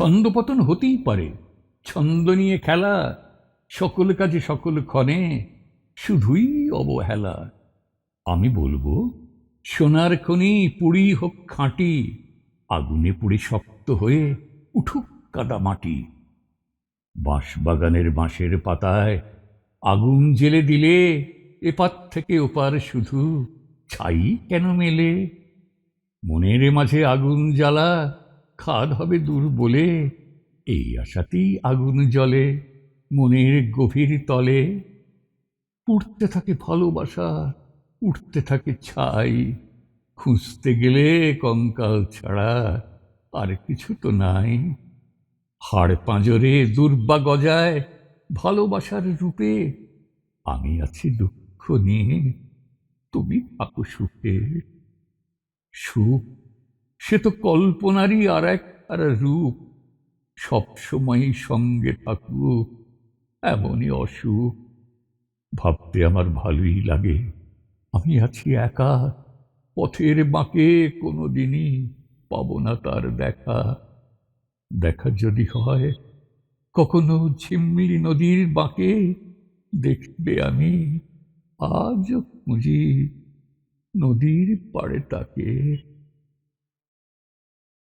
ছন্দপতন হতেই পারে। ছন্দ নিয়ে খেলা, সকল কাজে সকল ক্ষণে শুধুই অবহেলা। আমি বলব, সোনার খনি পুড়ি হোক খাঁটি, আগুনে পুড়ে শক্ত হয়ে উঠুক কাদা মাটি। বাঁশবাগানের বাঁশের পাতায় আগুন জেলে দিলে এপার থেকে ওপার শুধু ছাই কেন মেলে? মনের মাঝে আগুন জ্বালা খাদ হবে দূর বলে। এই আশাতেই আগুন জ্বলে, মনের গভীর তলে। উঠতে থাকে ভালোবাসা উঠতে থাকে ছাই। খুঁজতে গেলে কঙ্কাল ছাড়া আর কিছু তো নাই। হাড় পাঁজরে দুর্বা গজায় ভালোবাসার রূপে আমি আছি দুঃখ নিয়ে। তুমি থাকো সুখে। সুখ সে তো কল্পনারই আর এক, আর রূপ। সবসময়ই সঙ্গে থাকুক, এমনই অসুখ। ভাবতে আমার ভালোই লাগে। আমি আছি একা, পথের বাঁকে কোনো দিনই পাবো না তার দেখা। দেখা যদি হয়, কখনো ঝিমলি নদীর বাঁকে দেখবে আমি আজ খুঁজি নদীর পাড়ে তাকে।